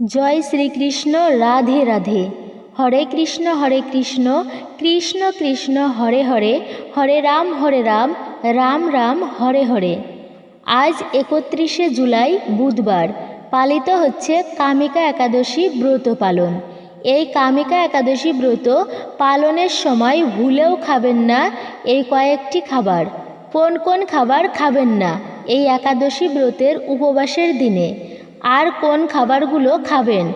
জয় শ্রীকৃষ্ণ, রাধে রাধে। হরে কৃষ্ণ হরে কৃষ্ণ কৃষ্ণ কৃষ্ণ, হরে হরে হরে রাম হরে রাম রাম রাম, হরে হরে। আজ একত্রিশে জুলাই বুধবার, পালিত হচ্ছে কামিকা একাদশী ব্রত পালন। এই কামিকা একাদশী ব্রত পালনের সময় ভুলেও খাবেন না এই কয়েকটি খাবার। কোন কোন খাবার খাবেন না এই একাদশী ব্রতের উপবাসের দিনে। আর কোন খাবারগুলো খাবেন?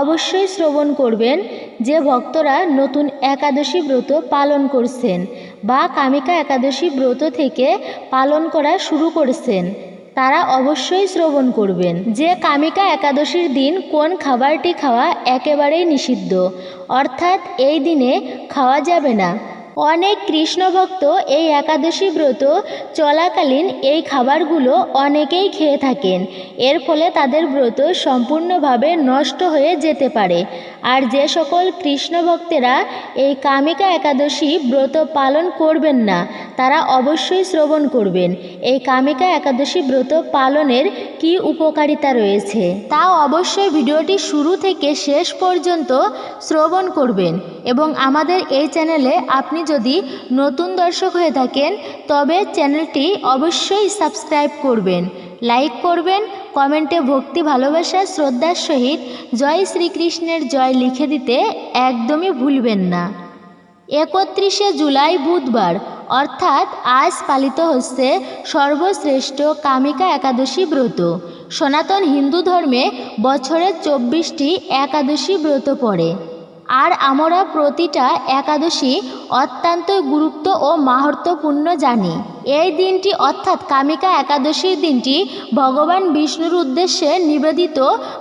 অবশ্যই শ্রবণ করবেন যে ভক্তরা নতুন একাদশী ব্রত পালন করছেন বা কামিকা একাদশী ব্রত থেকে পালন করা শুরু করছেন, তারা অবশ্যই শ্রবণ করবেন। যে কামিকা একাদশীর দিন কোন খাবারটি খাওয়া একেবারেই নিষিদ্ধ, অর্থাৎ এই দিনে খাওয়া যাবে না। অনেক কৃষ্ণ ভক্ত এই একাদশী ব্রত চলাকালীন এই খাবারগুলো অনেকেই খেয়ে থাকেন। এর ফলে তাদের ব্রত সম্পূর্ণভাবে নষ্ট হয়ে যেতে পারে। আর যে সকল কৃষ্ণ ভক্তেরা এই কামিকা একাদশী ব্রত পালন করবেন না, তারা অবশ্যই শ্রবণ করবেন। এই কামিকা একাদশী ব্রত পালনের কি উপকারিতা রয়েছে? তা অবশ্যই ভিডিওটি শুরু থেকে শেষ পর্যন্ত শ্রবণ করবেন এবং আমাদের এই চ্যানেলে আপনি যদি নতুন দর্শক হয়ে থাকেন, তবে চ্যানেলটি অবশ্যই সাবস্ক্রাইব করবেন, লাইক করবেন, কমেন্টে ভক্তি, ভালোবাসা, শ্রদ্ধার সহিত জয় শ্রীকৃষ্ণের জয় লিখে দিতে একদমই ভুলবেন না। একত্রিশে জুলাই বুধবার, অর্থাৎ আজ পালিত হচ্ছে সর্বশ্রেষ্ঠ কামিকা একাদশী ব্রত। সনাতন হিন্দু ধর্মে বছরে চব্বিশটি একাদশী ব্রত পড়ে। আর আমরা প্রতিটা একাদশী অত্যন্ত গুরুত্ব ও মাহাত্মপূর্ণ জানি। এই দিনটি অর্থাৎ কামিকা একাদশীর দিনটি ভগবান বিষ্ণুর উদ্দেশ্যে নিবেদিত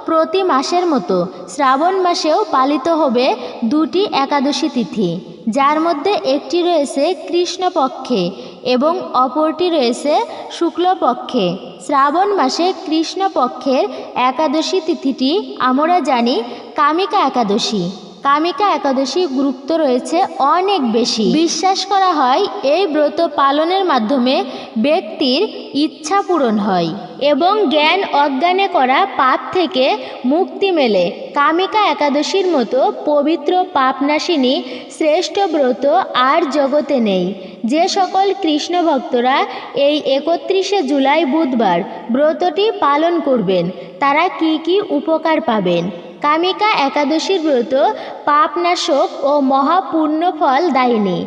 প্রতি মাসের মতো। শ্রাবণ মাসেও পালিত হবে দুটি একাদশী তিথি। যার মধ্যে একটি রয়েছে কৃষ্ণপক্ষে এবং অপরটি রয়েছে শুক্লপক্ষে। শ্রাবণ মাসে কৃষ্ণপক্ষের একাদশী তিথিটি আমরা জানি কামিকা একাদশী। কামিকা একাদশী গুরুত্ব রয়েছে অনেক বেশি। বিশ্বাস করা হয়, এই ব্রত পালনের মাধ্যমে ব্যক্তির ইচ্ছা পূরণ হয় এবং জ্ঞান অজ্ঞানে করা পাপ থেকে মুক্তি মেলে। কামিকা একাদশীর মতো পবিত্র পাপনাশিনী শ্রেষ্ঠ ব্রত আর জগতে নেই। যে সকল কৃষ্ণ ভক্তরা এই একত্রিশে জুলাই বুধবার ব্রতটি পালন করবেন, তারা কি কি উপকার পাবেন? কামিকা একাদশীর ব্রত, পাপনাশক ও মহাপূর্ণ ফল দায়িনী।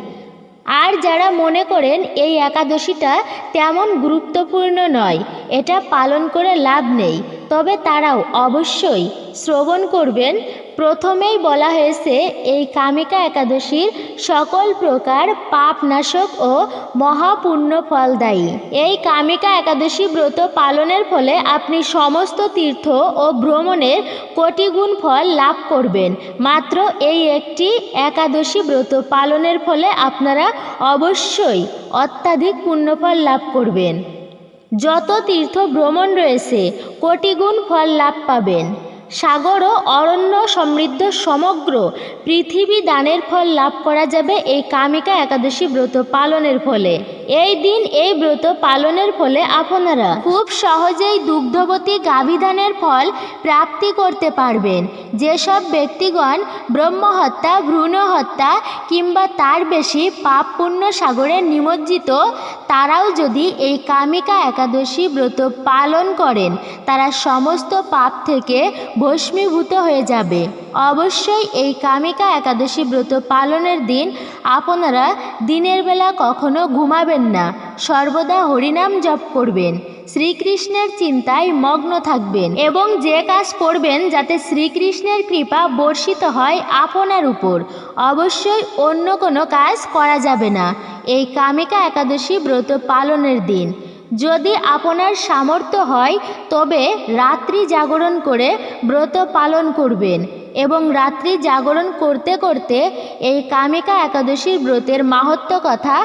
আর যারা মনে করেন এই একাদশীটা তেমন গুরুত্বপূর্ণ নয়, এটা পালন করে লাভ নেই। তবে তারাও অবশ্যই শ্রবণ করবেন। প্রথমেই বলা হয়েছে, এই কামিকা একাদশীর সকল প্রকার পাপনাশক ও মহাপুণ্য ফলদায়ী এই কামিকা একাদশী ব্রত পালনের ফলে আপনি সমস্ত তীর্থ ও ভ্রমণের কোটিগুণ ফল লাভ করবেন। মাত্র এই একটি একাদশী ব্রত পালনের ফলে আপনারা অবশ্যই অত্যাধিক পুণ্যফল লাভ করবেন। যত তীর্থ ভ্রমণ রয়েছে, কোটিগুণ ফল লাভ পাবেন। সাগর ও অরণ্য সমৃদ্ধ সমগ্র পৃথিবী দানের ফল লাভ করা যাবে এই কামিকা একাদশী ব্রত পালনের ফলে। এই দিন এই ব্রত পালনের ফলে আপনারা খুব সহজেই দুগ্ধবতী গাভিধানের ফল প্রাপ্তি করতে পারবেন। যেসব ব্যক্তিগণ ব্রহ্মহত্যা ভ্রূণ হত্যা কিংবা তার বেশি পাপ পুণ্য সাগরে নিমজ্জিত, তারাও যদি এই কামিকা একাদশী ব্রত পালন করেন, তারা সমস্ত পাপ থেকে ভস্মীভূত হয়ে যাবে। অবশ্যই এই কামিকা একাদশী ব্রত পালনের দিন আপনারা দিনের বেলা কখনো ঘুমাবেন না। সর্বদা হরিনাম জপ করবেন। শ্রীকৃষ্ণের চিন্তায় মগ্ন থাকবেন এবং যে কাজ করবেন যাতে শ্রীকৃষ্ণের কৃপা বর্ষিত হয় আপনার উপর, অবশ্যই অন্য কোনো কাজ করা যাবে না। এই কামিকা একাদশী ব্রত পালনের দিন। যদি আপনার সামর্থ্য হয়, তবে রাত্রি জাগরণ করে ব্রত পালন করবেন এবং রাত্রি জাগরণ করতে করতে এই কামিকা একাদশীর ব্রতের মাহাত্ম কথা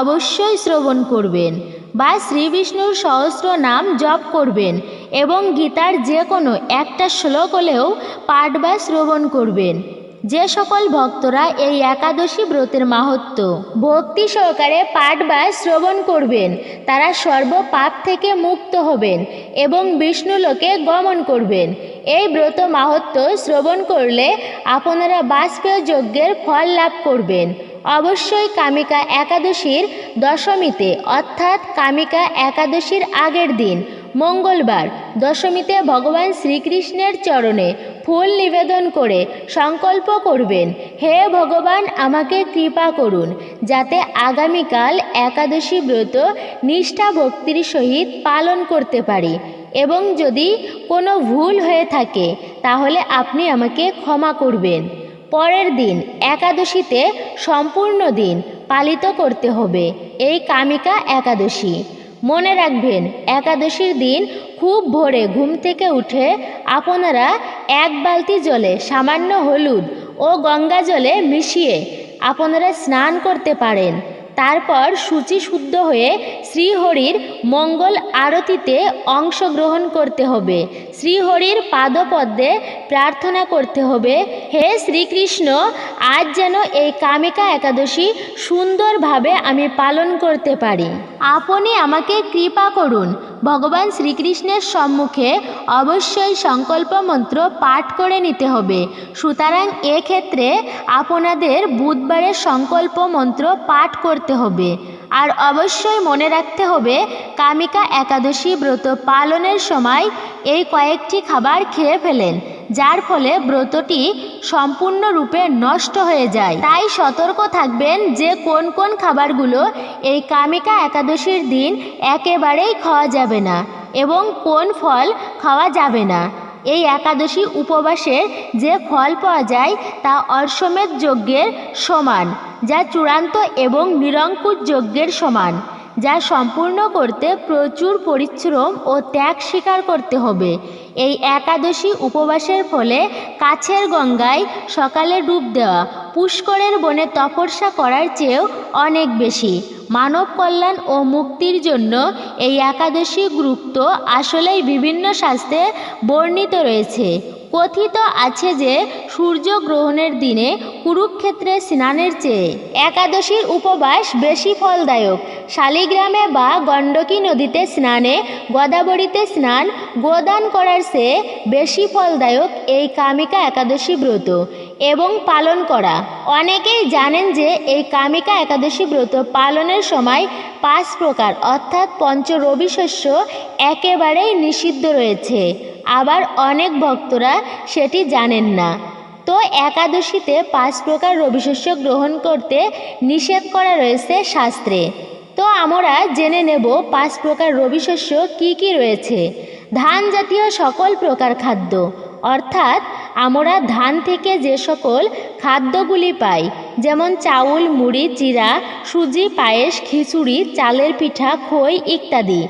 অবশ্যই শ্রবণ করবেন বা শ্রী বিষ্ণুর সহস্র নাম জপ করবেন এবং গীতার যে কোনো একটা শ্লোক হলেও পাঠ বা শ্রবণ করবেন। যে সকল ভক্তরা এই একাদশী ব্রতের মাহাত্ম, ভক্তি সহকারে পাঠ বা শ্রবণ করবেন, তারা সর্ব পাপ থেকে মুক্ত হবেন এবং বিষ্ণুলোকে গমন করবেন। এই ব্রত মাহাত্ম শ্রবণ করলে আপনারা বাষ্পীয় যজ্ঞের ফল লাভ করবেন। অবশ্যই কামিকা একাদশীর দশমীতে, অর্থাৎ কামিকা একাদশীর আগের দিন, মঙ্গলবার, দশমীতে ভগবান শ্রীকৃষ্ণের চরণে ফুল নিবেদন করে সংকল্প করবেন। হে ভগবান, আমাকে কৃপা করুন, যাতে আগামীকাল একাদশী ব্রত নিষ্ঠা ভক্তির সহিত পালন করতে পারি। এবং যদি কোনো ভুল হয়ে থাকে, তাহলে আপনি আমাকে ক্ষমা করবেন। পরের দিন, একাদশীতে সম্পূর্ণ দিন পালিত করতে হবে। এই কামিকা একাদশী। মনে রাখবেন, একাদশীর দিন খুব ভোরে ঘুম থেকে উঠে আপনারা এক বালতি জলে সামান্য হলুদ ও গঙ্গা জলে মিশিয়ে আপনারা স্নান করতে পারেন। তারপর সূচি শুদ্ধ হয়ে শ্রীহরির মঙ্গল আরতিতে অংশগ্রহণ করতে হবে। শ্রীহরির পাদপদ্মে প্রার্থনা করতে হবে, হে শ্রীকৃষ্ণ, আজ যেন এই কামিকা একাদশী সুন্দরভাবে আমি পালন করতে পারি। আপনি আমাকে কৃপা করুন, ভগবান শ্রীকৃষ্ণের সম্মুখে অবশ্যই সংকল্প মন্ত্র পাঠ করে নিতে হবে। সুতরাং এক্ষেত্রে আপনাদের বুধবারের সংকল্প মন্ত্র পাঠ করতে হবে। আর অবশ্যই মনে রাখতে হবে, কামিকা একাদশী ব্রত পালনের সময় এই কয়েকটি খাবার খেয়ে ফেলেন, যার ফলে ব্রতটি সম্পূর্ণরূপে নষ্ট হয়ে যায়। তাই সতর্ক থাকবেন যে কোন কোন খাবারগুলো এই কামিকা একাদশীর দিন একেবারেই খাওয়া যাবে না এবং কোন ফল খাওয়া যাবে না। এই একাদশী উপবাসে যে ফল পাওয়া যায় তা অশ্বমেধ যজ্ঞের সমান, যা চূড়ান্ত এবং নিরঙ্কুশ যজ্ঞের সমান। যা সম্পূর্ণ করতে প্রচুর পরিশ্রম ও ত্যাগ স্বীকার করতে হবে। এই একাদশী উপবাসের ফলে কাছের গঙ্গায় সকালে ডুব দেওয়া, পুষ্করের বনে তপস্যা করার চেয়েও অনেক বেশি। মানব কল্যাণ ও মুক্তির জন্য এই একাদশী গুরুত্ব আসলেই বিভিন্ন শাস্ত্রে বর্ণিত রয়েছে। কথিত আছে যে, সূর্যগ্রহণের দিনে কুরুক্ষেত্রে স্নানের চেয়ে একাদশীর উপবাস বেশি ফলদায়ক। শালিগ্রামে বা গণ্ডকী নদীতে স্নানে, গদাবরীতে স্নান, গোদান করার চেয়ে বেশি ফলদায়ক এই কামিকা একাদশী ব্রত। এবং পালন করা। অনেকেই জানেন যে এই কামিকা একাদশী ব্রত পালনের সময় পাঁচ প্রকার, অর্থাৎ পঞ্চ রবি শস্য একেবারেই নিষিদ্ধ রয়েছে। আবার অনেক ভক্তরা সেটি জানেন না। তো একাদশীতে পাঁচ প্রকার রবিশস্য গ্রহণ করতে নিষেধ করা রয়েছে শাস্ত্রে। তো আমরা জেনে নেব পাঁচ প্রকার রবিশস্য কি কি রয়েছে। ধান জাতীয় সকল প্রকার খাদ্য, অর্থাৎ আমরা ধান থেকে যে সকল খাদ্যগুলি পাই, যেমন চাউল, মুড়ি, চিরা, সুজি, পায়েস, খিচুড়ি, চালের পিঠা, খই ইত্যাদি।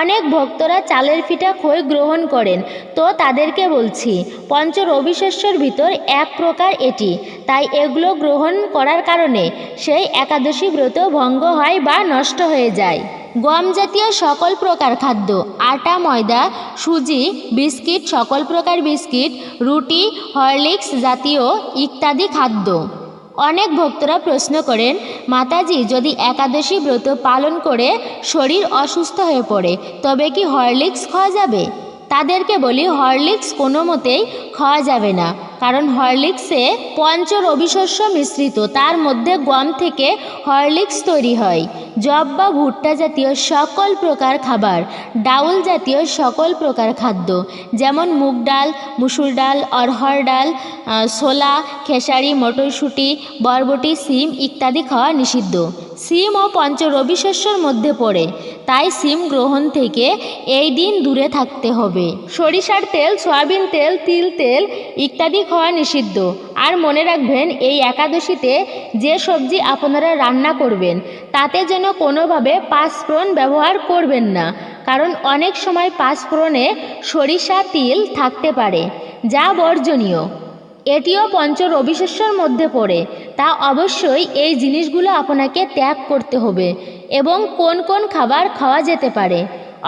অনেক ভক্তরা চালের পিঠা, খই গ্রহণ করেন। তো তাদেরকে বলছি পঞ্চ রবিশস্যর ভিতর এক প্রকার এটি, তাই এগুলো গ্রহণ করার কারণে সেই একাদশী ব্রত ভঙ্গ হয় বা নষ্ট হয়ে যায়। গম জাতীয় সকল প্রকার খাদ্য, আটা, ময়দা, সুজি, বিস্কিট, সকল প্রকার বিস্কিট, রুটি, হরলিক্স জাতীয় ইত্যাদি খাদ্য। অনেক ভক্তরা প্রশ্ন করেন, মাতাজি, যদি একাদশী ব্রত পালন করে শরীর অসুস্থ হয়ে পড়ে, তবে কি হরলিক্স খাওয়া যাবে? তাদেরকে বলি, হরলিক্স কোনো মতেই খাওয়া যাবে না। কারণ হরলিক্সে পঞ্চ রবিশস্য মিশ্রিত, তার মধ্যে গম থেকে হরলিক্স তৈরি হয়। জব বা ভুট্টা জাতীয় সকল প্রকার খাবার, ডাউল জাতীয় সকল প্রকার খাদ্য, যেমন মুগ ডাল, মুসুর ডাল অরহর ডাল ছোলা, খেসারি, মটরশুঁটি, বরবটি, সিম ইত্যাদি খাওয়া নিষিদ্ধ। সিম ও পঞ্চ রবি রবিশস্যর মধ্যে পড়ে, তাই সিম গ্রহণ থেকে এই দিন দূরে থাকতে হবে। সরিষার তেল, সয়াবিন তেল, তিল তেল ইত্যাদি খাওয়া নিষিদ্ধ। আর মনে রাখবেন, এই একাদশীতে যে সবজি আপনারা রান্না করবেন, তাতে যেন কোনোভাবে পাঁচফোড়ন ব্যবহার করবেন না, কারণ অনেক সময় পাঁচফোড়নে সরিষা, তিল থাকতে পারে, যা বর্জনীয়। এটিও পঞ্চ রবিশস্যর মধ্যে পড়ে। তা অবশ্যই এই জিনিসগুলো আপনাকে ত্যাগ করতে হবে এবং কোন কোন খাবার খাওয়া যেতে পারে।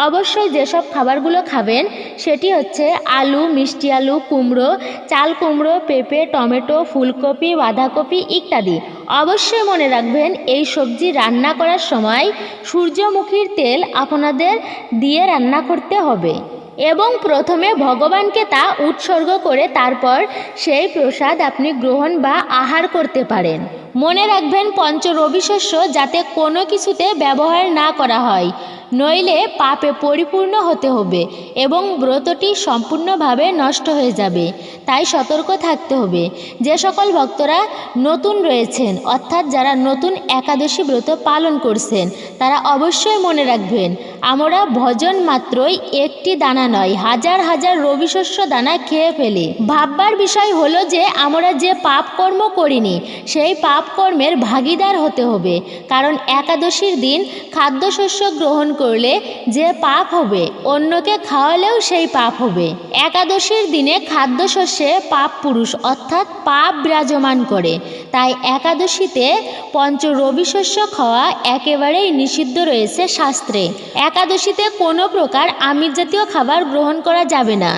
অবশ্যই যেসব খাবারগুলো খাবেন, সেটি হচ্ছে আলু, মিষ্টি আলু, কুমড়ো, চাল কুমড়ো, পেঁপে, টমেটো, ফুলকপি, বাঁধাকপি ইত্যাদি। অবশ্যই মনে রাখবেন, এই সবজি রান্না করার সময় সূর্যমুখীর তেল আপনাদের দিয়ে রান্না করতে হবে। এবং প্রথমে ভগবানকে তা উৎসর্গ করে তারপর সেই প্রসাদ আপনি গ্রহণ বা আহার করতে পারেন। মনে রাখবেন পঞ্চরবিশস্য যাতে কোনো কিছুতে ব্যবহার না করা হয়। নইলে পাপে পরিপূর্ণ হতে হবে এবং ব্রতটি সম্পূর্ণভাবে নষ্ট হয়ে যাবে। তাই সতর্ক থাকতে হবে। যে সকল ভক্তরা নতুন রয়েছেন, অর্থাৎ যারা নতুন একাদশী ব্রত পালন করছেন, তারা অবশ্যই মনে রাখবেন, আমরা ভজন মাত্রই একটি দানা নয়, হাজার হাজার রবিশস্য দানা খেয়ে ফেলি। ভাববার বিষয় হলো যে, আমরা যে পাপ কর্ম করিনি, সেই পাপ কর্মের ভাগিদার হতে হবে। কারণ একাদশীর দিন খাদ্যশস্য গ্রহণ করলে যে পাপ হবে, অন্যকে খাওয়ালেও সেই পাপ হবে। একাদশীর দিনে খাদ্যশস্যে পাপ পুরুষ অর্থাৎ পাপ বিরাজমান করে। তাই একাদশীতে পঞ্চ রবিশস্য খাওয়া একেবারেই নিষিদ্ধ রয়েছে শাস্ত্রে। একাদশীতে কোনো প্রকার আমির জাতীয় খাবার গ্রহণ করা যাবে না।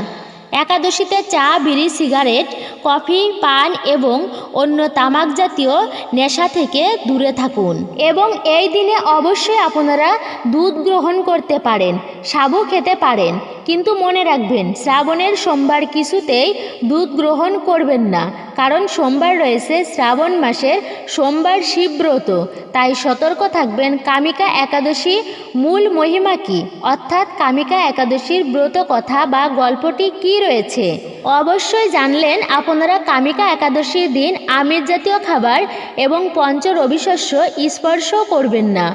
একাদশীতে চা, বিড়ি, সিগারেট, কফি, পান এবং অন্য তামাক জাতীয় নেশা থেকে দূরে থাকুন। এবং এই দিনে অবশ্যই আপনারা দুধ গ্রহণ করতে পারেন, সাবু খেতে পারেন। কিন্তু মনে রাখবেন, শ্রাবণের সোমবার কিছুতেই দুধ গ্রহণ করবেন না। কারণ সোমবার রয়েছে শ্রাবণ মাসের সোমবার শিবব্রত তাই সতর্ক থাকবেন, কামিকা একাদশী মূল মহিমা কি? অর্থাৎ কামিকা একাদশীর ব্রত কথা বা গল্পটি কি রয়েছে? অবশ্যই জানলেন আপনারা কামিকা একাদশীর দিন আমিষ জাতীয় খাবার এবং পঞ্চ রবিশস্য স্পর্শ করবেন না।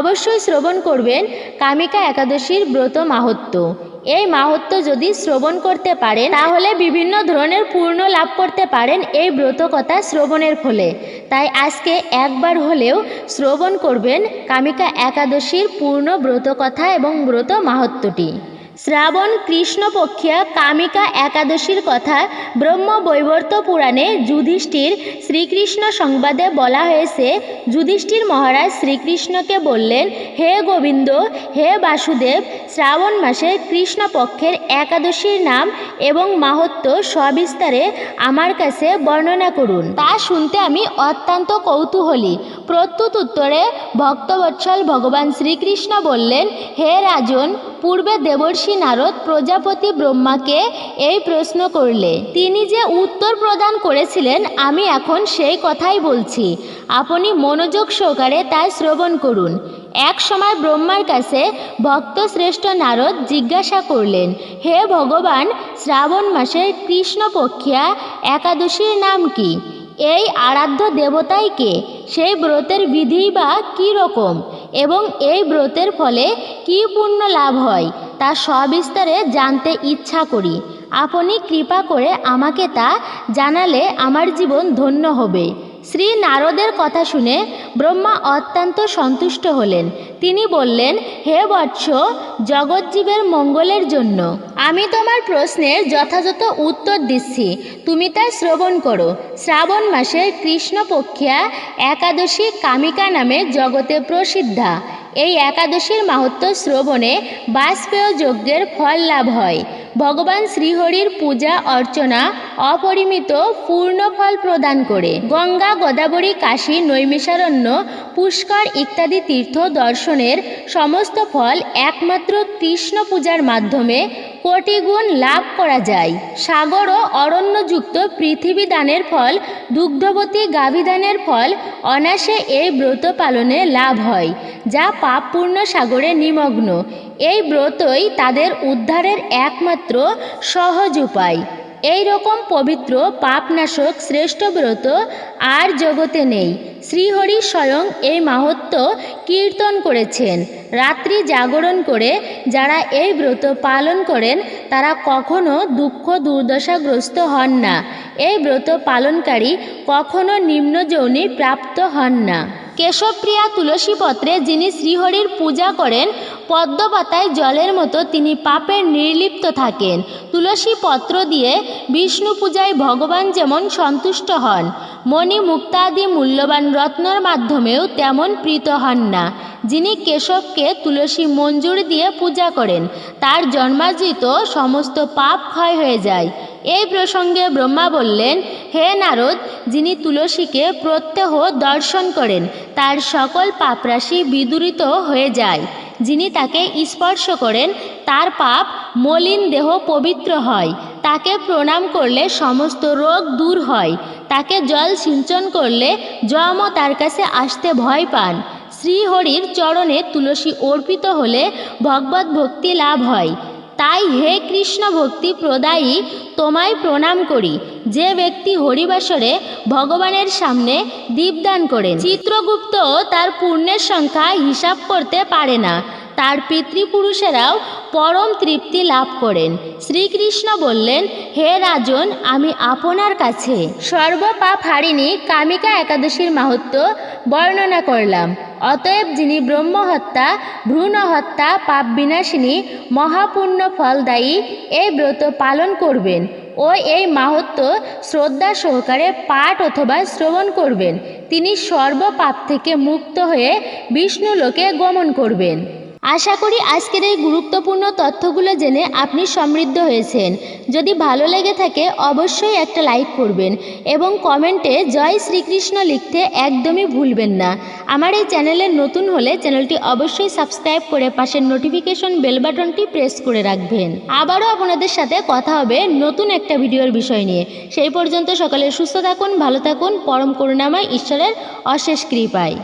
অবশ্যই শ্রবণ করবেন, কামিকা একাদশীর ব্রত মাহাত্ম্য। এই মাহাত্ম যদি শ্রবণ করতে পারেন, তাহলে বিভিন্ন ধরনের পূর্ণ লাভ করতে পারেন এই ব্রতকথা শ্রবণের ফলে। তাই আজকে একবার হলেও শ্রবণ করবেন কামিকা একাদশীর পূর্ণ ব্রতকথা এবং ব্রত মাহাত্ম্যটি শ্রাবণ কৃষ্ণপক্ষীয় কামিকা একাদশীর কথা ব্রহ্ম বৈবর্ত পুরাণে যুধিষ্ঠির শ্রীকৃষ্ণ সংবাদে বলা হয়েছে, যুধিষ্ঠির মহারাজ শ্রীকৃষ্ণকে বললেন, হে গোবিন্দ, হে বাসুদেব, শ্রাবণ মাসে কৃষ্ণপক্ষের একাদশীর নাম এবং মাহাত্ম্য সবিস্তারে আমার কাছে বর্ণনা করুন। তা শুনতে আমি অত্যন্ত কৌতূহলী। প্রত্যুত উত্তরে ভক্তবৎসল ভগবান শ্রীকৃষ্ণ বললেন, হে রাজন, পূর্বে দেবর্ষি নারদ প্রজাপতি ব্রহ্মাকে এই প্রশ্ন করলে, তিনি যে উত্তর প্রদান করেছিলেন, আমি এখন সেই কথাই বলছি। আপনি মনোযোগ সহকারে তাই শ্রবণ করুন। এক সময় ব্রহ্মার কাছে ভক্ত শ্রেষ্ঠ নারদ জিজ্ঞাসা করলেন, হে ভগবান, শ্রাবণ মাসের কৃষ্ণপক্ষিয়া একাদশীর নাম কি? এই আরাধ্য দেবতাই কে? সেই ব্রতের বিধি বা কী রকম? এবং এই ব্রতের ফলে কী পুণ্য লাভ হয়? তা সবিস্তারে জানতে ইচ্ছা করি। আপনি কৃপা করে আমাকে তা জানালে আমার জীবন ধন্য হবে। শ্রী নারদের কথা শুনে ব্রহ্মা অত্যন্ত সন্তুষ্ট হলেন। তিনি বললেন, হে বৎস, জগজ্জীবের মঙ্গলের জন্য। আমি তোমার প্রশ্নের যথাযথ উত্তর দিচ্ছি। তুমি তা শ্রবণ করো। শ্রাবণ মাসের কৃষ্ণপক্ষিয়া একাদশী কামিকা নামে জগতে প্রসিদ্ধা। এই একাদশীর মাহাত্ম শ্রবণে বাজপেয় যজ্ঞের ফল লাভ হয়। ভগবান শ্রীহরির পূজা, অর্চনা, অপরিমিত পূর্ণ ফল প্রদান করে। গঙ্গা, গোদাবরী, কাশী, নৈমিষারণ্য, পুষ্কর ইত্যাদি তীর্থ দর্শনের সমস্ত ফল একমাত্র কৃষ্ণ পূজার মাধ্যমে কোটি গুণ লাভ করা যায়। সাগর ও অরণ্যযুক্ত পৃথিবী দানের ফল, দুগ্ধবতী গাভীদানের ফল অনাসে এই ব্রত পালনে লাভ হয়। যা পাপপূর্ণ সাগরে নিমগ্ন। এই ব্রতই তাদের উদ্ধারের একমাত্র সহজ উপায়। এই রকম পবিত্র পাপনাশক শ্রেষ্ঠ ব্রত আর জগতে নেই। শ্রীহরি স্বয়ং এই মাহাত্ম কীর্তন করেছেন। রাত্রি জাগরণ করে যারা এই ব্রত পালন করেন, তারা কখনো দুঃখ দুর্দশাগ্রস্ত হন না। এই ব্রত পালনকারী কখনো নিম্ন যৌনি প্রাপ্ত হন না। কেশবপ্রিয়া তুলসীপত্রে যিনি শ্রীহরির পূজা করেন, পদ্মপাতায় জলের মতো তিনি পাপের নির্লিপ্ত থাকেন। তুলসী পত্র দিয়ে বিষ্ণু পূজায় ভগবান যেমন সন্তুষ্ট হন, মণি মুক্তাদি মূল্যবান রত্নর মাধ্যমেও তেমন প্রীত হন না। যিনি কেশবকে তুলসী মঞ্জুরি দিয়ে পূজা করেন, তার জন্মার্জিত সমস্ত পাপ ক্ষয় হয়ে যায়। এই প্রসঙ্গে ব্রহ্মা বললেন, হে নারদ, যিনি তুলসীকে প্রত্যহ দর্শন করেন, তার সকল পাপরাশি বিদূরিত হয়ে যায়। যিনি তাকে স্পর্শ করেন, তার পাপ মলিন দেহ পবিত্র হয়। তাকে প্রণাম করলে সমস্ত রোগ দূর হয়। তাকে জল সিঞ্চন করলে জমও তার কাছে আসতে ভয় পান। শ্রীহরির চরণে তুলসী অর্পিত হলে ভগবত ভক্তি লাভ হয়। তাই হে কৃষ্ণ ভক্তি প্রদায়ী, তোমায় প্রণাম করি। যে ব্যক্তি হরিবাসরে ভগবানের সামনে দীপদান করেন। চিত্রগুপ্ত তার পুণ্যের সংখ্যা হিসাব করতে পারে না। তার পিতৃপুরুষেরাও পরম তৃপ্তি লাভ করেন। শ্রীকৃষ্ণ বললেন, হে রাজন, আমি আপনার কাছে সর্বপাপ হারিণী কামিকা একাদশীর মাহাত্ম বর্ণনা করলাম। অতএব যিনি ব্রহ্মহত্যা ভ্রূণ হত্যা পাপ বিনাশিনী, মহাপুণ্য ফলদায়ী এই ব্রত পালন করবেন ও এই মাহাত্ম শ্রদ্ধা সহকারে পাঠ অথবা শ্রবণ করবেন, তিনি সর্বপাপ থেকে মুক্ত হয়ে বিষ্ণু লোকে গমন করবেন। আশা করি আজকের এই গুরুত্বপূর্ণ তথ্যগুলো জেনে আপনি সমৃদ্ধ হয়েছেন। যদি ভালো লেগে থাকে, অবশ্যই একটা লাইক করবেন এবং কমেন্টে জয় শ্রীকৃষ্ণ লিখতে একদমই ভুলবেন না। আমার এই চ্যানেলে নতুন হলে চ্যানেলটি অবশ্যই সাবস্ক্রাইব করে পাশের নোটিফিকেশন বেল বাটনটি প্রেস করে রাখবেন। আবারও আপনাদের সাথে কথা হবে নতুন একটা ভিডিওর বিষয় নিয়ে। সেই পর্যন্ত সকালে সুস্থ থাকুন, ভালো থাকুন, পরম করুণাময় ঈশ্বরের অশেষ কৃপায়।